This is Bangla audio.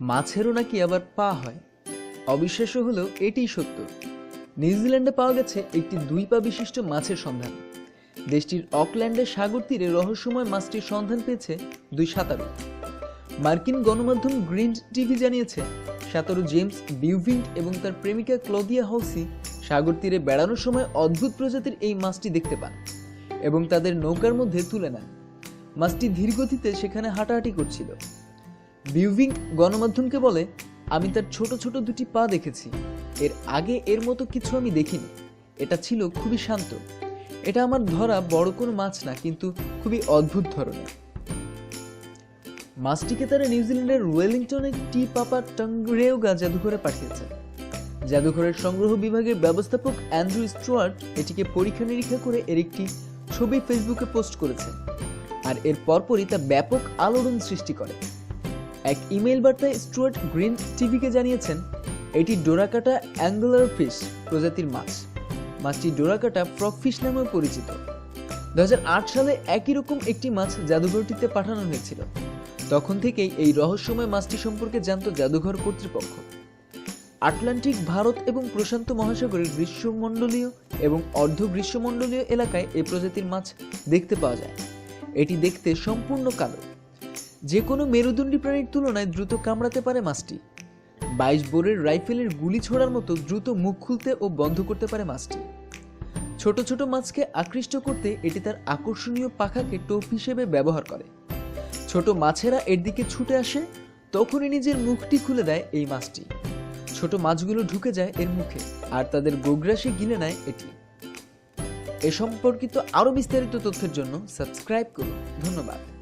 মাছেরও নাকি আবার পা হয়। অবিশ্বাস্য হলেও এটিই সত্য। নিউজিল্যান্ডে পাওয়া গেছে একটি দুই পা বিশিষ্ট মাছের সন্ধান। দেশটির অকল্যান্ডের সাগর তীরে রহস্যময় মাছটির সন্ধান পেয়েছে দুই সাঁতারু। মার্কিন গণমাধ্যম গ্রিন টিভি জানিয়েছে, সাঁতারু জেমস বিউভিন্ট এবং তার প্রেমিকা ক্লদিয়া হাউসি সাগর তীরে বেড়ানোর সময় অদ্ভুত প্রজাতির এই মাছটি দেখতে পান এবং তাদের নৌকার মধ্যে তুলে নেন। মাছটি ধীরগতিতে সেখানে হাঁটাহাঁটি করছিল। বিউভিং গণমাধ্যমকে বলে, আমি তার ছোট ছোট দুটি পা দেখেছি। এর আগে এর মতো কিছু আমি দেখিনি। এটা ছিল খুবই শান্ত। এটা আমার ধরা বড় কোনো মাছ না, কিন্তু খুবই অদ্ভুত ধরনের। মাছটিকে তারা নিউজিল্যান্ডের ওয়েলিংটনের টি পাপা টংরেওগা জাদুঘরে পাঠিয়েছে। জাদুঘরের সংগ্রহ বিভাগের ব্যবস্থাপক অ্যান্ড্রু স্টুয়ার্ট এটিকে পরীক্ষা নিরীক্ষা করে এর একটি ছবি ফেসবুকে পোস্ট করেছেন। আর এর পরপরই তা ব্যাপক আলোড়ন সৃষ্টি করে। এক ইমেইল বার্তায় স্টুয়ার্ট গ্রিন টিভিকে জানিয়েছেন, এটি ডোরাকাটা অ্যাঙ্গুলার ফিশ, প্রজাতির মাছ। মাছটি ডোরাকাটা ফ্রক ফিশ নামেও পরিচিত। দু হাজার আট সালে একই রকম একটি মাছ জাদুঘরটিতে পাঠানো হয়েছিল। তখন থেকেই এই রহস্যময় মাছটি সম্পর্কে জানত জাদুঘর কর্তৃপক্ষ। আটলান্টিক ভারত এবং প্রশান্ত মহাসাগরের গ্রীষ্মমণ্ডলীয় এবং অর্ধ গ্রীষ্মমণ্ডলীয় এলাকায় এই প্রজাতির মাছ দেখতে পাওয়া যায়। এটি দেখতে সম্পূর্ণ কালো। যে কোনো মেরুদণ্ডী প্রাণীর তুলনায় দ্রুত কামড়াতে পারে মাছটি। বাইশ বোরের রাইফেলের গুলি ছোড়ার মতো দ্রুত মুখ খুলতে ও বন্ধ করতে পারে মাছটি। ছোট ছোট মাছকে আকৃষ্ট করতে এটি তার আকর্ষণীয় পাখাকে টোপ হিসেবে ব্যবহার করে। ছোট মাছেরা এর দিকে ছুটে আসে, তখনই নিজের মুখটি খুলে দেয় এই মাছটি। ছোট মাছগুলো ঢুকে যায় এর মুখে, আর তাদের গোগ্রাসে গিলে নেয় এটি। এ সম্পর্কিত আরও বিস্তারিত তথ্যের জন্য সাবস্ক্রাইব করুন। ধন্যবাদ।